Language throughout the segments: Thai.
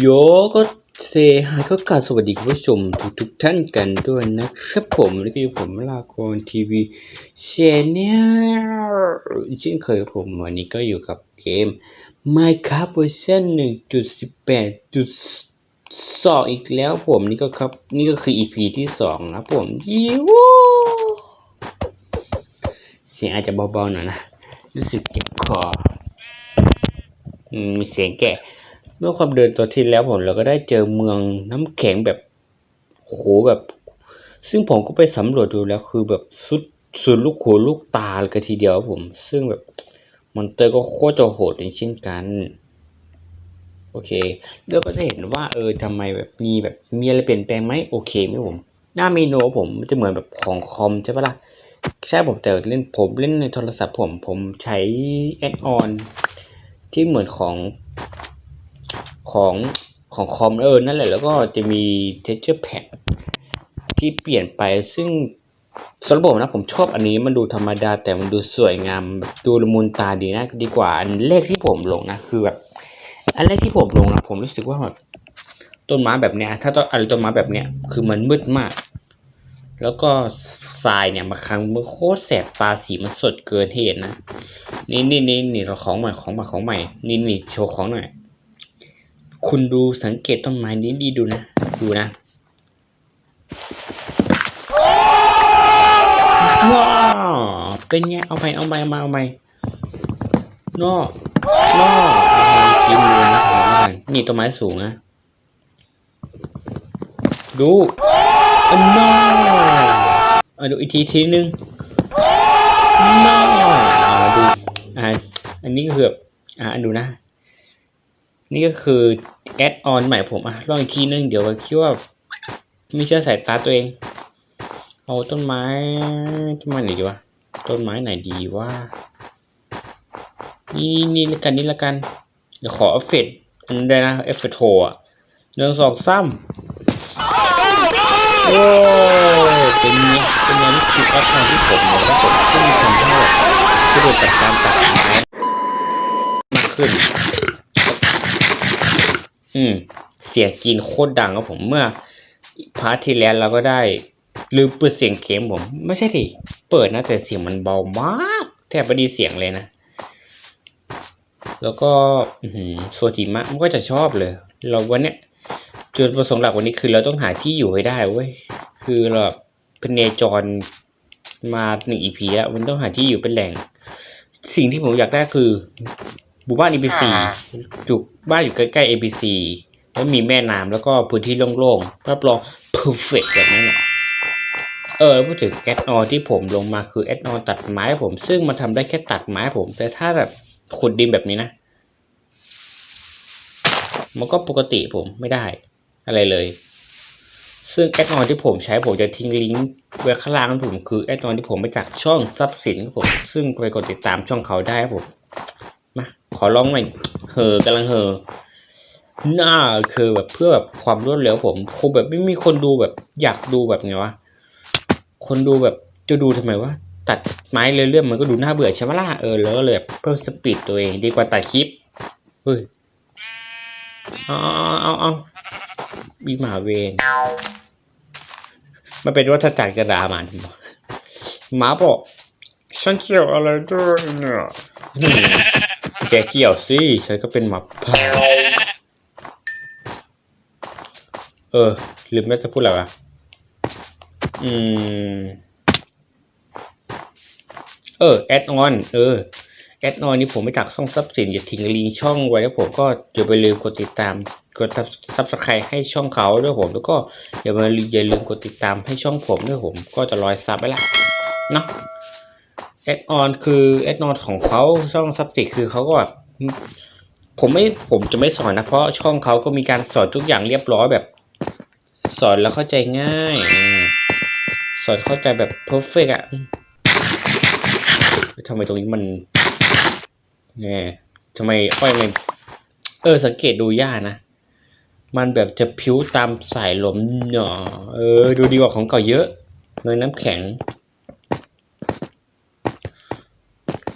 โยก็เซฮายก็กราบสวัสดีคุณผู้ชมทุกทุกท่านกันด้วยนะครับผมแล้วก็อยู่ผมลากรทีวีเชแนลเช่นเคยครับผมวันนี้ก็อยู่กับเกม Minecraft เวอร์ชัน1.18.2 อีกแล้วผมนี่ก็ครับ นี่ก็คือ EP ที่สองนะผมยิวเสียงอาจจะเบาๆหน่อยนะ รู้สึกเจ็บคอมีเสียงแกะ เมื่อความเดินตัวที่แล้วผมเราก็ได้เจอเมืองน้ำแข็งแบบโหแบบ ซึ่งผมก็ไปสำรวจดูแล้วคือแบบสุดสุดลูกหูลูกตาเลยทีเดียวผม ซึ่งแบบมอนเตอร์ก็โคตรจะโหดอย่างเช่นกัน โอเคแล้วก็จะเห็นว่าเออทำไมแบบมีแบบมีอะไรเปลี่ยนแปลงไหมโอเคไหมผม หน้าเมนูผมมันจะเหมือนแบบของคอมใช่ปะล่ะใช่ผมแต่เล่นผมเล่นในโทรศัพท์ผมผมใช้แอดออนที่เหมือนของ ของของคอมเออนั่นแหละแล้วก็จะมี texture pack ที่เปลี่ยนไปซึ่งสำหรับผมนะผมชอบอันนี้มันดูธรรมดาแต่มันดูสวยงามดูละมุนตาดีนะดีกว่าอันแรกที่ผมลงนะคือแบบอันแรกที่ผมลงนะผมรู้สึกว่าแบบต้นไม้แบบเนี้ย ถ้าต้นอะไรต้นไม้แบบเนี้ยคือมันมืดมาก แล้วก็ทรายเนี่ยบางครั้งมันโคตรแสบตาสีมันสดเกินเหตุนะนี่นี่นี่นี่เราของใหม่ของใหม่ของใหม่นี่นี่โชว์ของหน่อย คุณดูสังเกตต้นไม้นี้ดีดูนะ ดูนะว้าวเป็นไง เอาไปเอาไปมาเอาไปนอกนอกทีมเลยนะของมันนี่ต้นไม้สูงนะ ดูอันนออะดูอีกทีทีนึงนออ่าดูอ่าอันนี้ก็คือแบบอ่าดูนะ นี่ก็คือแอดออนใหม่ผมอะลองอีกทีนึง เดี๋ยวคิดว่าไม่เชื่อสายตาตัวเอง เอาต้นไม้ต้นไม้ไหนดีวะต้นไม้ไหนดีว่านี่นี่ละกันนี่ละกัน เดี๋ยวขอเอฟเฟกต์อันนี้ด้นะเอฟเฟกต์โทอะหนึ่งสองสามโอ้เป็นไงเป็นไงนี่คือแอดออนที่ผมเลยนะผมซึ่งทำให้แบบสะดวกกับการตัดไม้มากขึ้น อืม เสียงกรีนโคตรดังครับผมเมื่อพาร์ทที่แล้วเราก็ได้ลืมเปิดเสียงเกมผม ไม่ใช่ดิเปิดนะแต่เสียงมันเบามาก แทบไม่ได้เสียงเลยนะ แล้วก็โซจิมะมันก็จะชอบเลย เราวันเนี้ยจุดประสงค์หลักวันนี้คือเราต้องหาที่อยู่ให้ได้เว้ยคือเราเป็นเนจรมาหนึ่งอีพีแล้วมันต้องหาที่อยู่เป็นแหล่ง สิ่งที่ผมอยากได้คือ หมู่บ้าน NPC จุกบ้านอยู่ใกล้ๆ NPC แล้วมีแม่น้ำแล้วก็พื้นที่โล่งๆรับรอง perfect แบบนั้นแหละเออพูดถึงแอดออนที่ผมลงมาคือแอดออนตัดไม้ผม ซึ่งมันทำได้แค่ตัดไม้ผม แต่ถ้าแบบขุดดินแบบนี้นะ มันก็ปกติผมไม่ได้ อะไรเลย ซึ่งแอดออนที่ผมใช้ผมจะทิ้งลิงก์ไว้ข้างล่างของผมคือแอดออนที่ผมไปจากช่องทรัพย์สินครับผม ซึ่งไปกดติดตามช่องเขาได้ครับผม มาขอลองหน่อยเหอกำลังเหอหน้าคือแบบเพื่อแบบความรวดเร็วผมคงแบบไม่มีคนดูแบบอยากดูแบบไงวะคนดูแบบจะดูทำไมวะตัดไม้เรื่อยๆมันก็ดูน่าเบื่อใช่ไหมล่ะเออแล้วก็เลยแบบเพิ่มสปีดตัวเองดีกว่าตัดคลิปเฮ้ยเอาเอาเอาบีหมาเวนมันเป็นวัฏจักรกระดามันหมาบอกฉันเกี่ยวอะไรด้วยเนี่ย แกเกี่ยวสิฉันก็เป็นหมาป่าเออลืมแม่จะพูดอะไรวะอืม เออแอดออนเออแอดออนนี่ผมไปจากช่องทรัพย์สินอย่าทิ้งลิงก์ช่องไว้แล้วผมก็อย่าไปลืมกดติดตาม กดซับสไครต์ให้ช่องเขาด้วยผมแล้วก็อย่ามาอย่าลืมกดติดตามให้ช่องผมด้วยผม ก็จะรอยซับไปละเนาะ แอดออนคือแอดออนของเขาช่องซับสินคือเขาก็แบบผมไม่ผมจะไม่สอนนะ เพราะช่องเขาก็มีการสอนทุกอย่างเรียบร้อยแบบ สอนแล้วเข้าใจง่ายอสอนเข้าใจแบบเพอร์เฟกอะอืมทำไมตรงนี้มันเนี่ยทำไมอ้อยมันเออ สังเกตดูหญ้านะ มันแบบจะพิ้วตามสายลมเนาะเออ ดูดีกว่าของเก่าเยอะเลยน้ำแข็ง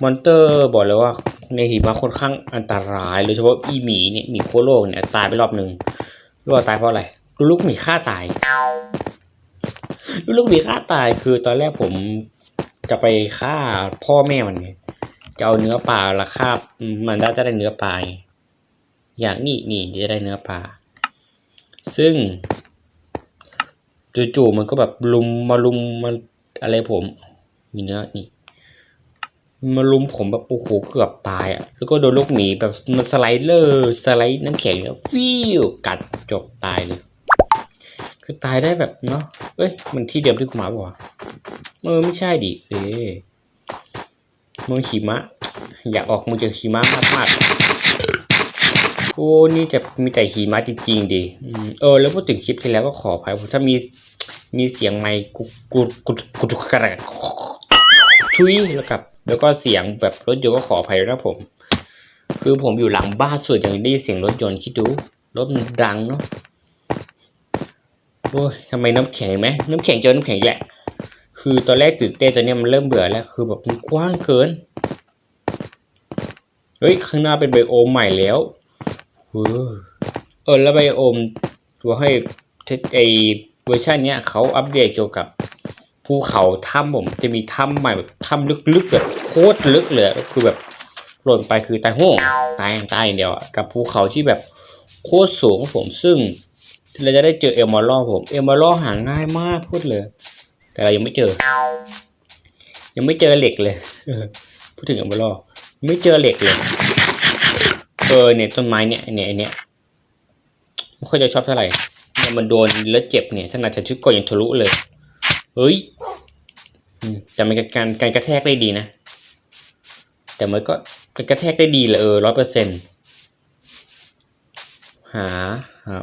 มอนเตอร์บอกเลยว่าในหิมะค่อนข้างอันตรายโดยเฉพาะอีหมีเนี่ยหมีโคโลกเนี่ยตายไปรอบหนึ่งรู้ว่าตายเพราะอะไรลูกลูกหมีฆ่าตายลูกลูกหมีฆ่าตายคือตอนแรกผมจะไปฆ่าพ่อแม่มันไงจะเอาเนื้อปลาละคาบมันได้จะได้เนื้อปลาอย่างนี้นี่จะได้เนื้อปลาซึ่งจู่ๆมันก็แบบลุมมาลุมมาอะไรผม มีเนื้อนี่ มาลุมผมแบบโอ้โหเกือบตายอะ แล้วก็โดนลูกหมีแบบมันสไลด์เลอร์สไลด์น้ำแข็งเนี่ยฟิวกัดจบตายเลย คือตายได้แบบเนาะเอ้ย มันที่เดิมที่กูมาบอกว่าเออไม่ใช่ดิเอ้เมืองหิมะ อยากออกมือจากหิมะมากมากโอ้นี่จะมีแต่หิมะจริงๆดิเออ แล้วพูดถึงคลิปที่แล้วก็ขออภัยผมถ้ามีมีเสียงไมค์กุกกุกกุกกุกกระทุยแล้วกับ แล้วก็เสียงแบบรถยนต์ก็ขออภัยด้วยนะผม คือผมอยู่หลังบ้านส่วนยังได้เสียงรถยนต์คิดดูรถมันดังเนาะโอ้ยทำไมน้ำแข็งไหมน้ำแข็งเจอน้ำแข็งแหละ คือตอนแรกตื่นเต้นตอนนี้มันเริ่มเบื่อแล้ว คือแบบมันกว้างเกินเฮ้ยข้างหน้าเป็นไบโอมใหม่แล้วเออเออแล้วไบโอมตัวให้ไอเวอร์ชันเนี้ยเขาอัปเดตเกี่ยวกับ ภูเขาถ้ำผมจะมีถ้ำใหม่แบบถ้ำลึกๆแบบโคตรลึกเลยคือแบบหล่นไปคือตายโห่ตายอย่างตายอย่างเดียวกับภูเขาที่แบบโคตรสูงผมซึ่งเราจะได้เจอเอลมอลล์ผมเอลมอลล์หาง่ายมากพูดเลย แต่เรายังไม่เจอ ยังไม่เจอเหล็กเลยพูดถึงเอลมอลล์ไม่เจอเหล็กเลยเออเนี่ยต้นไม้เนี่ยเนี่ยเนี่ยไม่ค่อยจะชอบเท่าไหร่เนี่ยมันโดนแล้วเจ็บเนี่ยขนาดฉันชุดก่อนยังทะลุเลย เฮ้ยแต่มันการการกระแทกได้ดีนะ แต่มันก็การกระแทกได้ดีเลยเออร้อยเปอร์เซ็นต์หาหา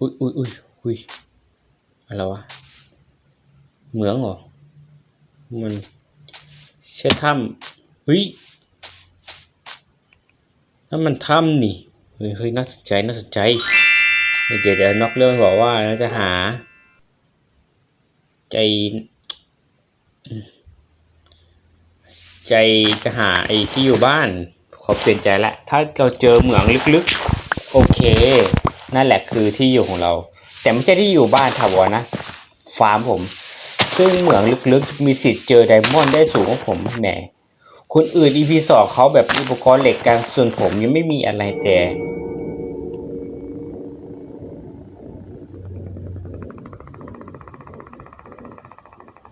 อุ้ยอุ้ยอุ้ยอุ้ยอะไรวะ เหมืองเหรอ มันใช่ถ้ำเฮ้ยนั่นมันถ้ำนี่เฮ้ยเฮ้ยน่าสนใจน่าสนใจ เดี๋ยวเดี๋ยวนอกเรื่องบอกว่าเราจะหา ใจ ใจจะหาไอ้ที่อยู่บ้าน ขอเปลี่ยนใจละถ้าเราเจอเหมืองลึกๆ โอเค นั่นแหละคือที่อยู่ของเรา แต่ไม่ใช่ที่อยู่บ้านถาวรนะ ฟาร์มผม ซึ่งเหมืองลึกๆ มีสิทธิ์เจอไดมอนด์ได้สูงกว่าผมแหมคนอื่น EP สองเขาแบบอุปกรณ์เหล็กกันส่วนผมยังไม่มีอะไรแต่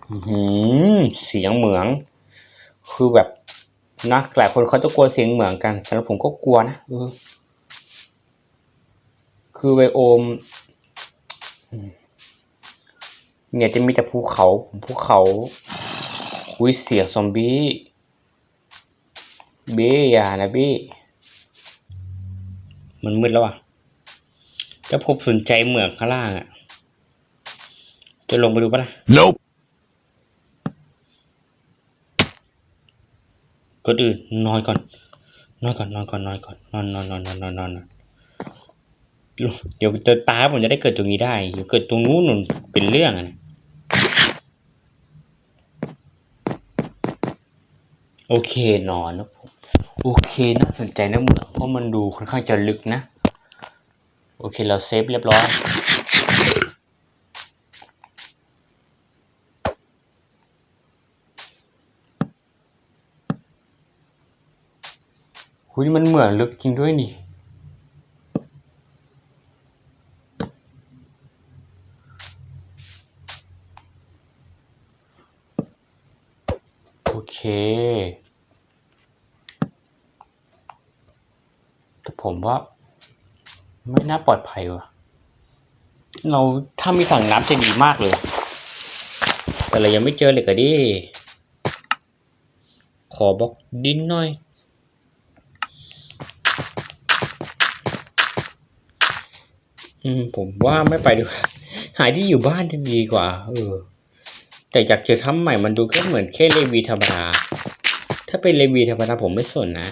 หือเสียงเหมือง คือแบบนะหลายคนเขาจะกลัวเสียงเหมืองกันสำหรับผมก็กลัวนะเออคือไบโอม เนี่ยจะมีแต่ภูเขาภูเขาอุ้ยเสียงซอมบี้เบ้ยนะเบ้มันมืดแล้วอะถ้าผมสนใจเหมืองข้างล่างอะ จะลงไปดูปะล่ะ Nope. ก็อื่นนอนก่อน นอนก่อนนอนก่อนนอนก่อนนอนนอนนอนนอนนอนนอนเดี๋ยวจอตาผมจะได้เกิดตรงนี้ได้เดี๋ยวเกิดตรงนู้นนเป็นเรื่องอะนะโอเคนอนนะผมโอเคน่าสนใจนะเหมืองเพราะมันดูค่อนข้างจะลึกนะ โอเคเราเซฟเรียบร้อย หุยมันเหมือนลึกจริงด้วยนี่โอเคแต่ผมว่า ไม่น่าปลอดภัยว่ะ เราถ้ามีถังน้ำจะดีมากเลย แต่เรายังไม่เจอเล็กอะดิขอบล็อกดินหน่อย อืม ผมว่าไม่ไปดีกว่าหาที่อยู่บ้านจะดีกว่า เออ แต่อยากเจอถ้ำใหม่มันดูแค่เหมือนแค่เลวีธรรมดา ถ้าเป็นเลวีธรรมดาผมไม่สนนะ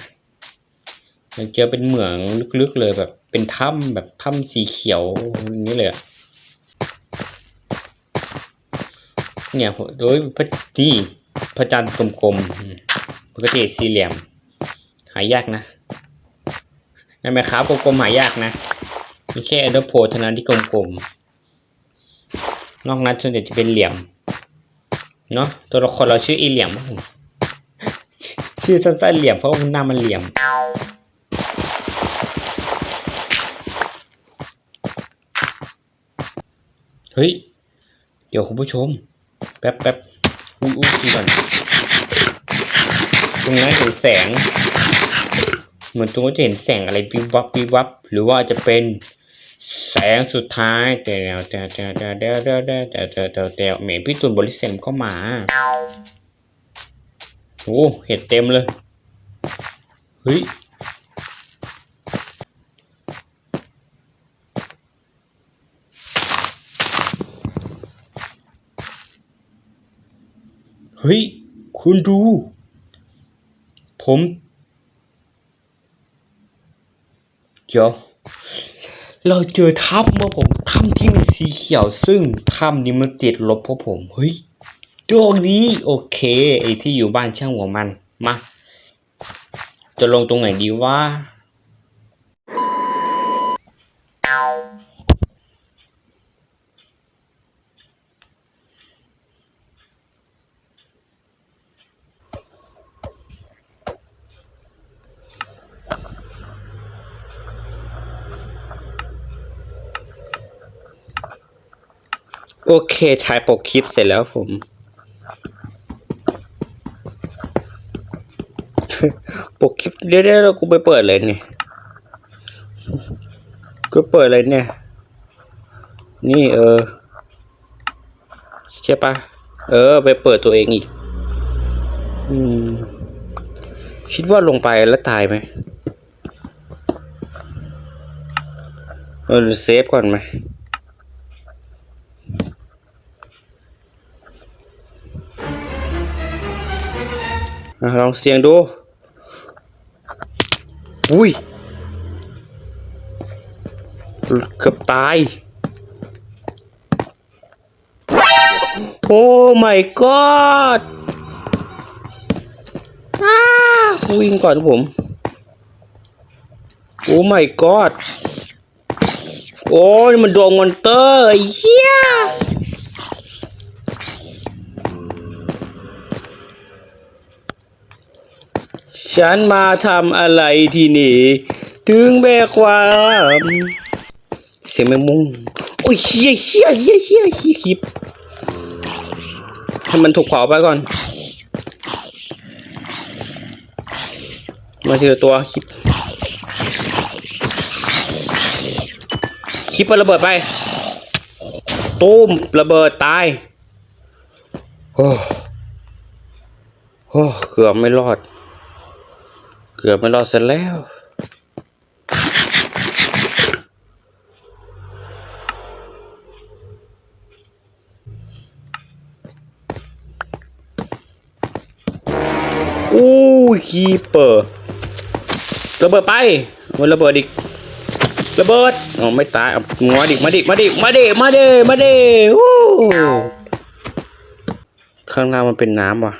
อยากเจอเป็นเหมืองลึกๆเลยแบบ เป็นถ้ำแบบถ้ำสีเขียวอย่างนี้เลยเนี่ยโดยพระที่พระจันทร์กลมๆปกติสี่เหลี่ยม หายากนะในแม่ค้ากลมๆหายากนะ มีแค่เอเดอร์โพเท่านั้นที่กลมๆ นอกนั้นส่วนใหญ่จะเป็นเหลี่ยม เนาะตัวละครเราชื่ออีเหลี่ยมผมชื่อสั้นๆเหลี่ยมเพราะว่าหน้ามันเหลี่ยม เฮ้ย เดี๋ยวคุณผู้ชม แป๊บแป๊บอุ้ยอุ้ยทีก่อนตรงนั้นเห็นแสง เหมือนตรงนั้นจะเห็นแสงอะไรวิบวับวิบวับ หรือว่าจะเป็น แสงสุดท้ายแต่แต่แต่แต่แต่แต่แต่แต่แต่แต่เหมนพี่ตุนบริเซมเข้ามาโอ้เห็ดเต็มเลยเฮ้ยเฮ้ย คุณดู ผมเดี๋ยว เราเจอถ้ำว่าผมถ้ำที่เป็นสีเขียวซึ่งถ้ำนี้มันติดลบเพราะผมเฮ้ยดวงนี้โอเค ไอที่อยู่บ้านช่างหัวมันมา จะลงตรงไหนดีว่า โอ เคถ่ายปกคลิปเสร็จแล้วผม ปกคลิปเดี๋ยวเดี๋ยวเรากูไปเปิดเลยนี่กูเปิดเลยเนี่ย นี่เออใช่ปะเออ ไปเปิดตัวเองอีก อืม คิดว่าลงไปแล้วตายไหมเออเซฟก่อนไหม ลองเสียงดู อุ้ยเกือบตาย โอ้ my god อ้าวิ่งก่อนผม โอ้ my god โอ้ยมันดวงมอนเตอร์ไอ้เหี้ย ฉันมาทำอะไรที่นี่ ถึงแบกความ เสียงแมงมุมโอ้ยเชี่ยเชี่ยเชี่ยเชี่ยเชี่ยคลิปให้มันถูกเผาไปก่อน มาเจอตัวคลิปคลิปมันระเบิดไปตูมระเบิดตาย โอ้โอ้เกือบไม่รอด เกือบไม่รอดเสร็จแล้ว อู้คีเปอร์ระเบิดไปมันระเบิดอีกระเบิดอ๋อไม่ตายเอามาดิมาดิมาดิมาดิมาดิมาดิอู้ข้างล่างมันเป็นน้ำว่ะ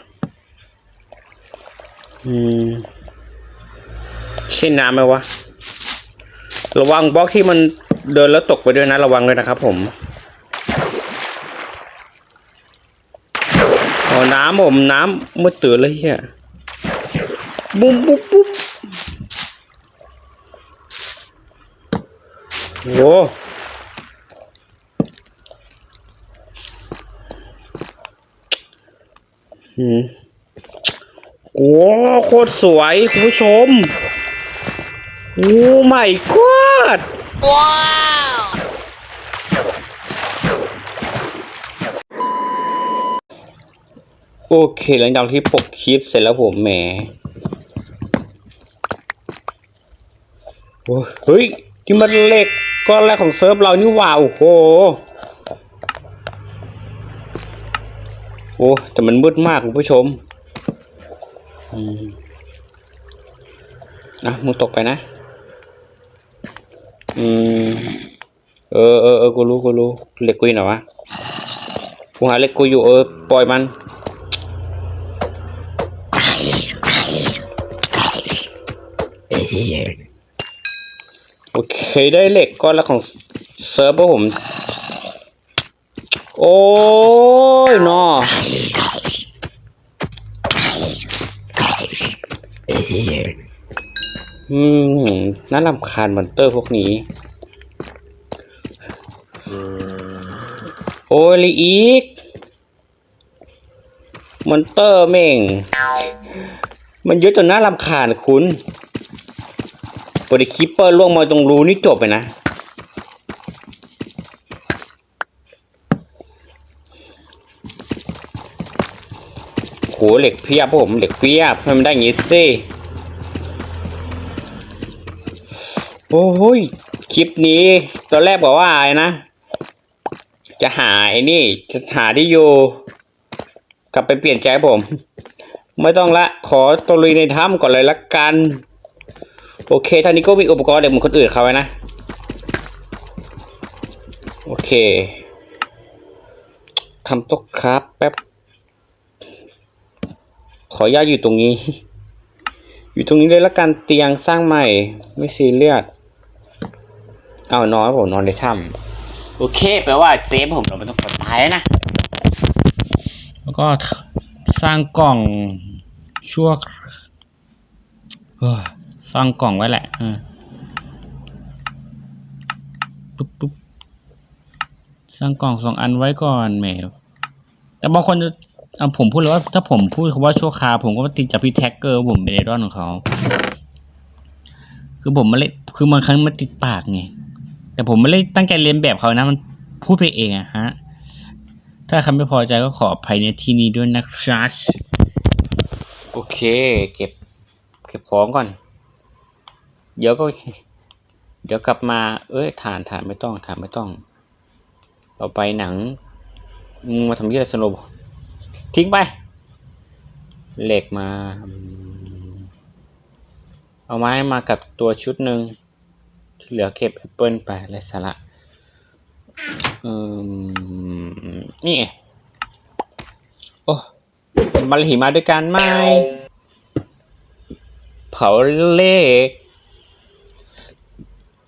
อืม ใช่นน้ำไหมวะ ระวังบล็อกที่มันเดินแล้วตกไปด้วยนะ ระวังเลยนะครับผมอ๋อน้ำผมน้ำมืดตื่นเลยเฮียบุ้มบุ๊บบุ๊บโว้อืมโอ้โคตรสวย คุณผู้ชม โอ้ไม่กอด Wow! โอเคหลังจากที่ปกคลิปเสร็จแล้วผมแหมโอ้เฮ้ยที่มันเหล็กก้อนแรกของเซิร์ฟเรานี่หว่าโอ้โหโอ้แต่มันมืดมากคุณผู้ชมอืมอะมึงตกไปนะ อืมเออเออเออกูรู้กูรู้เหล็กกูอยู่ไหนวะกูหาเหล็กกูอยู่เออปล่อยมันโอเคได้เหล็กก้อนละของเซิร์ฟเวอร์ผม โอ้ยนอ อืมน่ารำคาญมอนเตอร์พวกนี้ โอ้ยลีอีกมอนเตอร์เม่ง มันเยอะจนน่ารำคาญคุณปดิคิปเปอร์ล่วงมาตรงรูนี่จบไปนะ โหเหล็กเพียบผมเหล็กเพียบทำไมมันได้อย่างงี้สิ โอ้ยคลิปนี้ตอนแรกบอกว่าอะไรนะ จะหาไอ้นี่ จะหาที่อยู่กลับไปเปลี่ยนใจผม ไม่ต้องละ ขอตะลุยในถ้ำก่อนเลยละกัน โอเคท่านี้ก็มีอุปกรณ์เด็กเหมือนคนอื่นเขาไว้นะ โอเคทำต๊ะครับ แป๊บ ขอญาตอยู่ตรงนี้ อยู่ตรงนี้เลยละกันเตียงสร้างใหม่ ไม่ซีเรียส เอานอนผมนอนในถ้ำโอเคแปลว่าเซฟผมเราไม่ต้องกดตายแล้วนะ แล้วก็สร้างกล่องชั่วเฮ้ยสร้างกล่องไว้แหละเออปุ๊บปุ๊บสร้างกล่องสองอันไว้ก่อนแหมแต่บางคนจะอะผมพูดเลยว่าถ้าผมพูดคำว่าชั่วคราวผมก็ติดจากพี่แท็กเกอร์ผมเป็นไอดอลของเขา คือผมไม่ได้คือบางครั้งมันติดปากไง แต่ผมไม่ได้ตั้งใจเรียนแบบเขานะ มันพูดไปเองอะฮะ ถ้าใครไม่พอใจก็ขออภัยในที่นี้ด้วยนะครับโอเค เก็บ เก็บของก่อน เดี๋ยวก็ เดี๋ยวกลับมา เอ้ยฐานฐานไม่ต้องฐานไม่ต้อง ต่อไปหนังมึงมาทำยี่อะไรสนุกทิ้งไป เหล็กมา เอาไม้มากับตัวชุดหนึ่ง ที่เหลือเก็บแอปเปิลไปไรสาระอืมนี่ไงโอ้มาหิมาด้วยกันไหมเผาเลข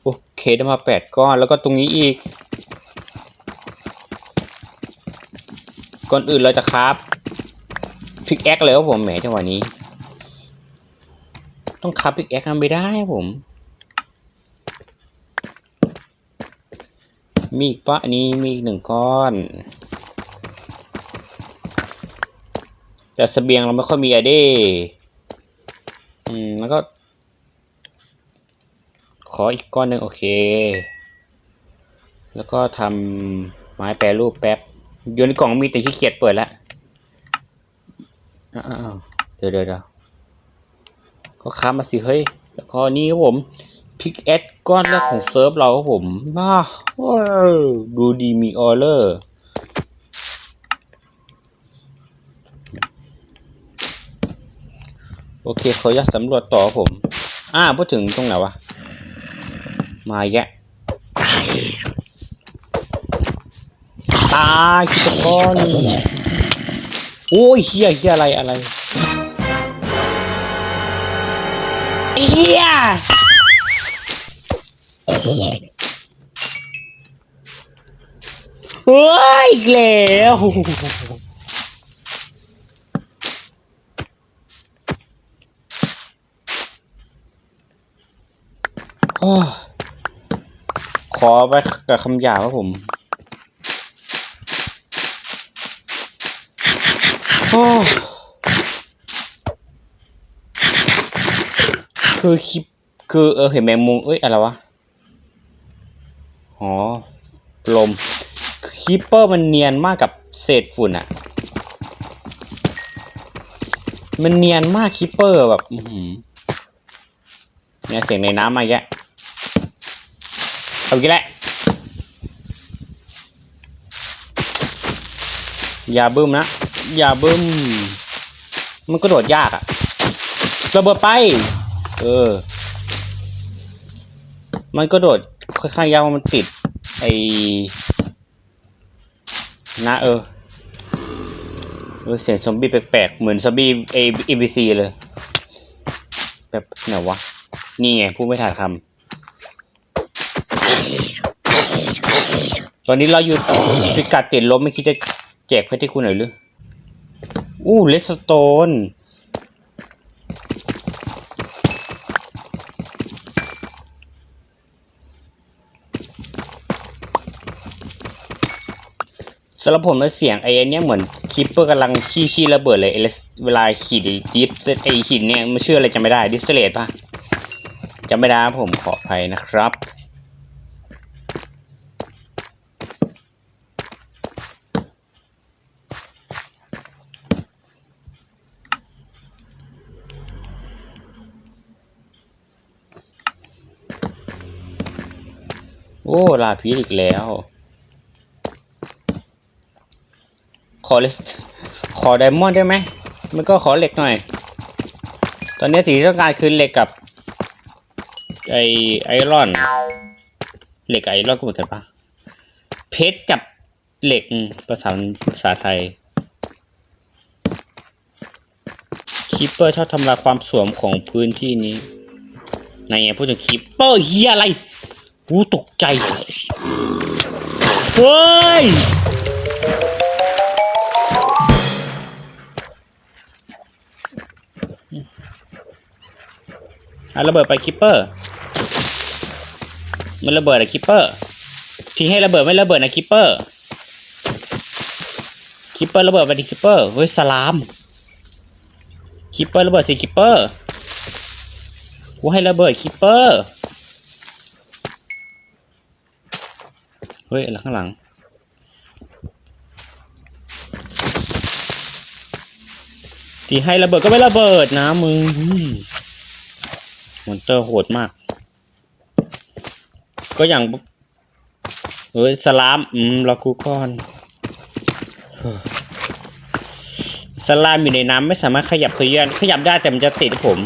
โอเคได้มาแปดก้อนแล้วก็ตรงนี้อีก ก่อนอื่นเราจะคราฟพิกแอคเลยครับผมแหมจังหวะนี้ ต้องคราฟพิกแอคทำไม่ได้ผม มีอีกปะนี้มีอีกหนึ่งก้อน แต่เสบียงเราไม่ค่อยมีอะเด้อืมแล้วก็ ขออีกก้อนหนึ่งโอเค แล้วก็ทำไม้แปรรูปแป๊บอยู่ในกล่องมีแต่ขี้เกียจเปิดแล้วเดี๋ยวเดี๋ยวเดี๋ยวก็ค้ามาสิเฮ้ย แล้วก็นี่ครับผมพิกแอด ก้อนแรกของเซิร์ฟเราครับผมว้าดูดีมีออเลอร์โอเคเขาอยากสำรวจต่อครับผม อ่าพูดถึงตรงไหนวะ มาแยะ ตายคิดก้อน โอ้ยเฮียเฮียอะไรอะไรเฮีย เฮ้ยอีกแล้วโอ้ขอไปกับคำหยาบครับผมโอ้คือคลิปคือเออเห็นแมงมุมเอ้ยอะไรวะ อ๋อลมคีปเปอร์มันเนียนมากกับเศษฝุ่นอะมันเนียนมากคีปเปอร์แบบเนี่ยเสียงในน้ำมาแกเอาอีกแล้วอย่าบึ้มนะ อย่าบึ้ม มันกระโดดยากอะระเบิดไป เออ มันกระโดด ค่อนข้างยากเพรามันติด ไอ้นะเออเสียงซอมบี้แปลกๆ เหมือนซอมบี้เอเอบีซีเลย แบบไหนวะ นี่ไงพูดไม่ทันคำตอนนี้เราอยู่พิกัดติดลบไม่คิดจะแจกเพชรให้คุณหน่อยหรือ อู้เลสโตน สำหรับผมแล้วเสียงไอ้นเนี้ยเหมือนคิปเปอร์กำลังขี้ขี้ระเบิดเลยเวลาขีดดิฟไอ้หินเนี่ยมันชื่ออะไรจำไม่ได้ดิสเลตปะจำไม่ได้ผมขออภัยนะครับโอ้ลาพีอีกแล้ว ขอเลสขอไดมอนด์ได้ไหม มันก็ขอเหล็กหน่อย ตอนนี้สิ่งที่ต้องการคือเหล็กกับไอไอรอน เหล็กไอรอนก็เหมือนกันปะเพชรกับเหล็กภาษาภาษาไทยคิปเปอร์ชอบทำลายความสวมของพื้นที่นี้ในไงพูดถึงคิปเปอร์เฮียอะไรกูตกใจเฮ้ย อะระเบิดไปคิปเปอร์ มันระเบิดอะคิปเปอร์ที่ให้ระเบิดไม่ระเบิดนะคิปเปอร์คิปเปอร์ระเบิดไปดิคิปเปอร์เฮ้ยสลามคิปเปอร์ระเบิดสิคิปเปอร์กูให้ระเบิดคิปเปอร์เฮ้ยอะไรข้างหลังที่ให้ระเบิดก็ไม่ระเบิดนะมึง มอนเตอร์โหดมาก ก็อย่างเฮ้ยสลาม อืมรอกูก่อนสลามอยู่ในน้ำไม่สามารถขยับขยือนขยับได้แต่มันจะติดผม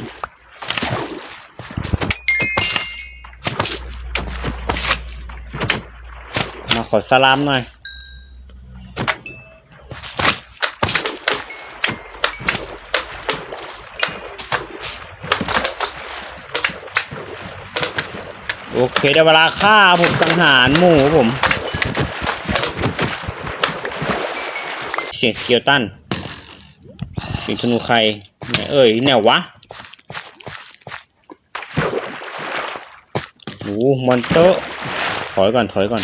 มาขอสลามหน่อย โอเคได้เวลาฆ่าผมสังหารหมูผมเสียงเกลตันเสียงธนูใครไหนเอ่ยแนววะโอ้มอนเตอร์ถอยก่อนถอยก่อน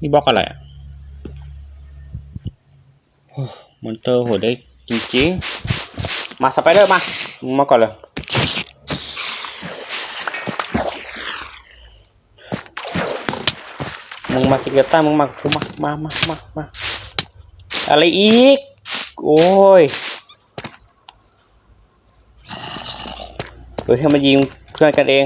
นี่บล็อกอะไรอะมอนเตอร์โหดได้จริงๆ มาสไปเดอร์มา มึงมาก่อนเลยมึงมาสิเกต้ามึงมากูมามามามามาอะไรอีก โอ้ยเฮ้ยให้มายิงเพื่อนกันเอง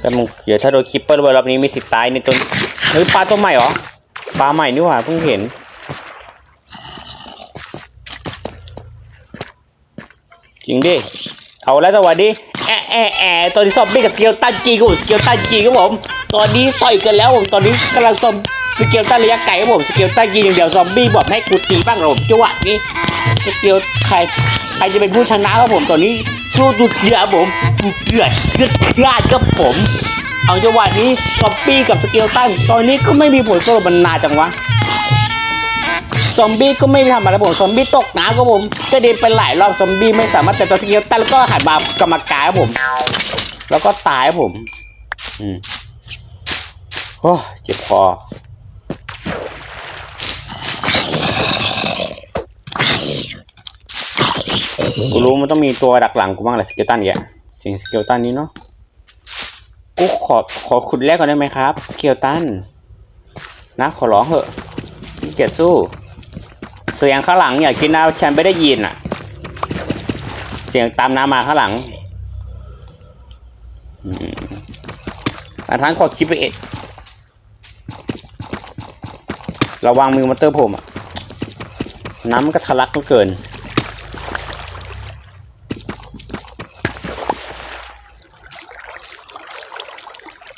แต่มึงเดี๋ยวถ้าโดนคิปเปอร์รอบนี้มีสิทธิ์ตายในตัวเฮ้ยปลาตัวใหม่เหรอ ปลาใหม่นี่หว่าเพิ่งเห็น จริงดิ เอาแล้วสวัสดี แอะแอะแอะตอนนี้ซอมบี้กับสเกลตันจีกับผมสเกลตันจีครับผม ตอนนี้ต่อยกันแล้วผมตอนนี้กำลังซอมสเกลตันระยะไกลครับผมสเกลตันจีอย่างเดียวซอมบี้บอกให้กูตีบ้างครับผมจังหวะนี้สเกลใครใครจะเป็นผู้ชนะครับผมตอนนี้สู้ดุเดือดผมดุเดือดเดือดพลาดครับผม เอาจังหวะนี้ซอมบี้กับสเกลตันตอนนี้ก็ไม่มีผลสรุปมันนานจังวะ ซอมบี้ก็ไม่ทำอะไรผม ซอมบี้ตกน้ำครับผมกระเด็นไปหลายรอบ ซอมบี้ไม่สามารถแต่ตัวสเกลตันแล้วก็หันมากรรมการผม แล้วก็ตายผม อืมโอ้เจ็บคอกูรู้มันต้องมีตัวดักหลังกูบ้างแหละสเกลตันเนี่ยสียงสเกลตันนี้เนาะ กูขอขอขุดแรกก่อนได้ไหมครับ เกลตัน นะขอร้องเหอะเกียจสู้ เสียงข้างหลังอย่าคิดนะว่าฉันไม่ได้ยินอะ เสียงตามน้ำมาข้างหลังอืมอาทานขอคิดไปเอ็ดระวังมือมอเตอร์ผม น้ำมันก็ทะลักเหลือเกิน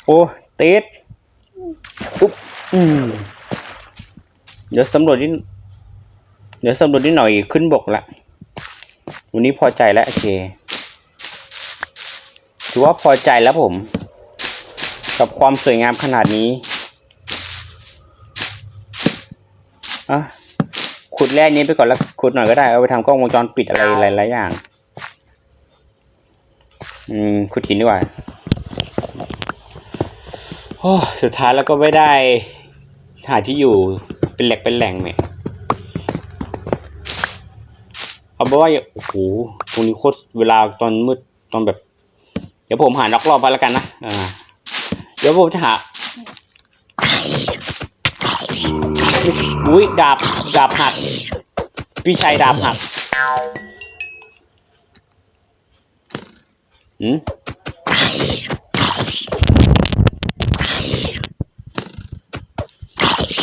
โอ้เติดอุ๊บอืมเดี๋ยวสำรวจนิดเดี๋ยวสำรวจนิดหน่อยขึ้นบกละวันนี้พอใจแล้วโอเคถือว่าพอใจแล้วผม กับความสวยงามขนาดนี้อะขุดแร่นี้ไปก่อนแล้วขุดหน่อยก็ได้เอาไปทำกล้องวงจรปิดอะไรหลายๆอย่าง อืมขุดหินดีกว่า อ้สุดท้ายแล้วก็ไม่ได้หาที่อยู่เป็นแหลกเป็นแหล่งเนี่ยเอาเป็นว่าโอ้โหตรงนี้โคตรเวลาตอนมืดตอนแบบ เดี๋ยวผมหานอกรอบไปแล้วกันนะอ่าเดี๋ยวผมจะหาอุ้ยดาบดาบหักพี่ชัยดาบหักอืม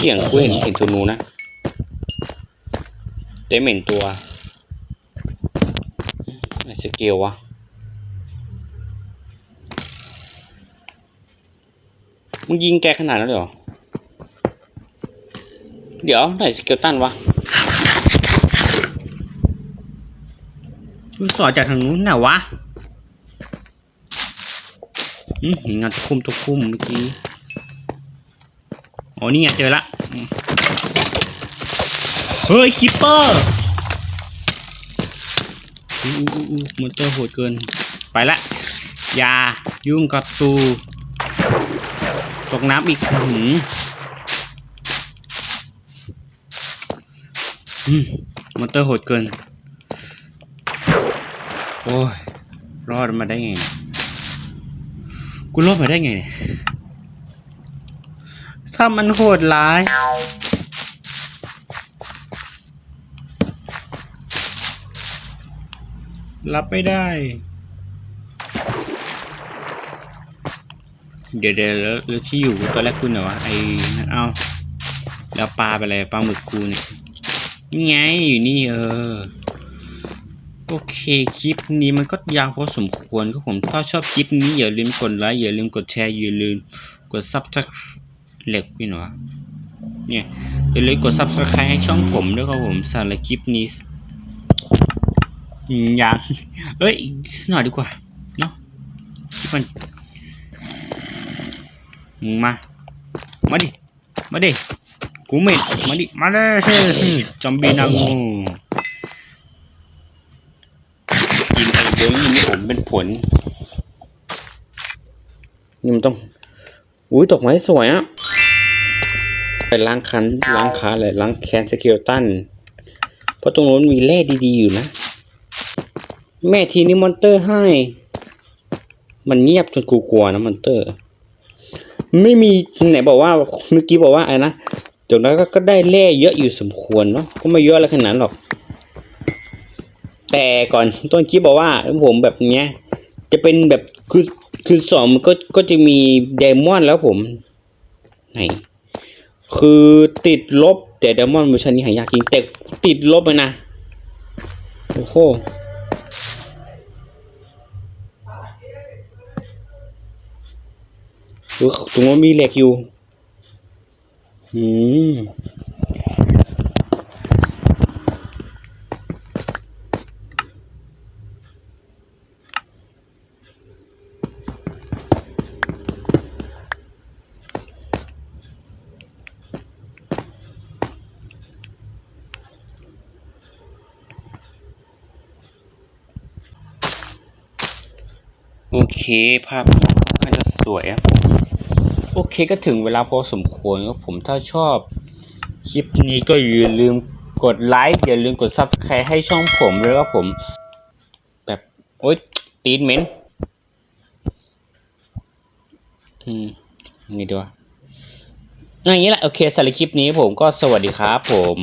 สียงกูเห็นเห็นตัวนูนะเต็มเห็นตัวไอ้สเกลวะมึงยิงแกขนาดนั้นเลยเหรอ เดี๋ยวไหนสเกลตันวะมันสอดจากทางนู้นน่ะวะอืมงานตะคุมตะคุมเมื่อกี้ อ๋อนี่ไงเจอละ เฮ้ยคิปเปอร์อู้อู้มอนเตอร์โหดเกิน ไปละ อย่ายุ่งกับตูตกน้ำอีกหืมอืมอเตอร์โหดเกิน โอ้ย รอดมาได้ไง กูรอดมาได้ไงเนี่ย ถ้ามันโหดร้าย รับไม่ได้ เดี๋ยวเดี๋ยวแล้วที่อยู่ตอนแรกคุณเหรอวะไอ้นั่นเอาแล้วปลาไปอะไรปลาหมึกกูเนี่ยนี่ไงอยู่นี่เออโอเค คลิปนี้มันก็ยาวพอสมควรก็ผมถ้าชอบคลิปนี้อย่าลืมกดไลค์อย่าลืมกดแชร์อย่าลืมกดซับสไคร เหล็กพี่หนวะเนี่ยอย่าลืมกดซับสไครให้ช่องผมด้วยครับผมสำหรับคลิปนี้ยังเอ้ยหน่อยดีกว่า เนาะคลิปมันมึงมา มาดิ มาดิ กูเม็ดมาดิ มาเลยจอมบีนางูกินไอ้เดี๋ยวนี้ผมเป็นผล นี่มันต้อง อุ้ยตกไม้สวยอะ ล้างคันล้างขาเลยล้างแคนสเกลตันเพราะตรงนู้นมีแร่ดีๆอยู่นะ แม่ทีนี้มอนเตอร์ให้ มันเงียบจนกูกลัวนะมอนเตอร์ ไม่มีไหนบอกว่าเมื่อกี้บอกว่าอะไรนะจากนั้นก็ได้แร่เยอะอยู่สมควรเนาะก็ไม่เยอะอะไรขนาดหรอก แต่ก่อนต้นคลิปบอกว่าผมแบบเนี้ย จะเป็นแบบคือคือสองมันก็ก็จะมีไดมอนด์แล้วผมไหน คือติดลบ แต่เดมอนเวอร์ชันนี้หายากจริงแต่ติดลบเลยนะ โอ้โหดูตรงนั้นมีเหล็กอยู่ อืม โอเคภาพน่าจะสวยอะผมโอเคก็ถึงเวลาพอสมควรครับผมถ้าชอบคลิปนี้ก็อย่าลืมกดไลค์อย่าลืมกด subscribe ให้ช่องผมด้วยครับผม แบบโอ๊ยตีนเหม็นอืมนี่ดีวะอย่างนี้แหละโอเคสำหรับคลิปนี้ผมก็สวัสดีครับผม